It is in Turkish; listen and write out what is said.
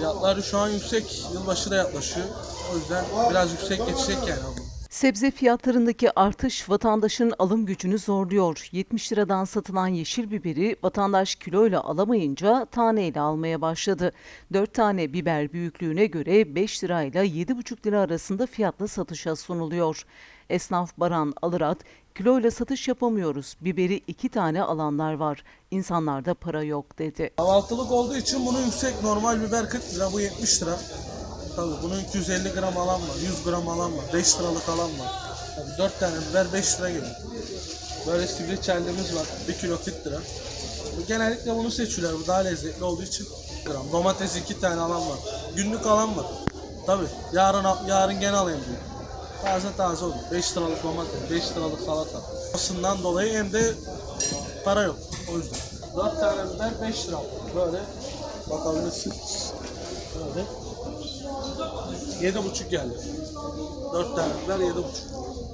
Fiyatları şu an yüksek. Yılbaşı da yaklaşıyor. O yüzden biraz yüksek geçecek yani. Sebze fiyatlarındaki artış vatandaşın alım gücünü zorluyor. 70 liradan satılan yeşil biberi vatandaş kiloyla alamayınca taneyle almaya başladı. 4 tane biber büyüklüğüne göre 5 lirayla 7,5 lira arasında fiyatla satışa sunuluyor. Esnaf Baran Alırat, kiloyla satış yapamıyoruz. Biberi 2 tane alanlar var. İnsanlarda para yok dedi. Kahvaltılık olduğu için bunun yüksek. Normal biber 40 lira, bu 70 lira. Tabii bunun 250 gram alan var, 100 gram alan var, 5 liralık alan var. Tabii 4 tane biber 5 lira geliyor. Böyle sivri çellimiz var, 1 kilo 40 lira. Genellikle bunu seçiyorlar, bu daha lezzetli olduğu için. Gram. Domates 2 tane alan var. Günlük alan var. Tabii yarın yarın gene alayım diyor. Taze taze olur. 5 liralık domates, 5 liralık salata. Aslından dolayı hem de para yok. O yüzden. 4 tane biber 5 lira. Böyle bakabilirsiniz. Böyle. 7,5 geldi. 4 tane biber 7,5.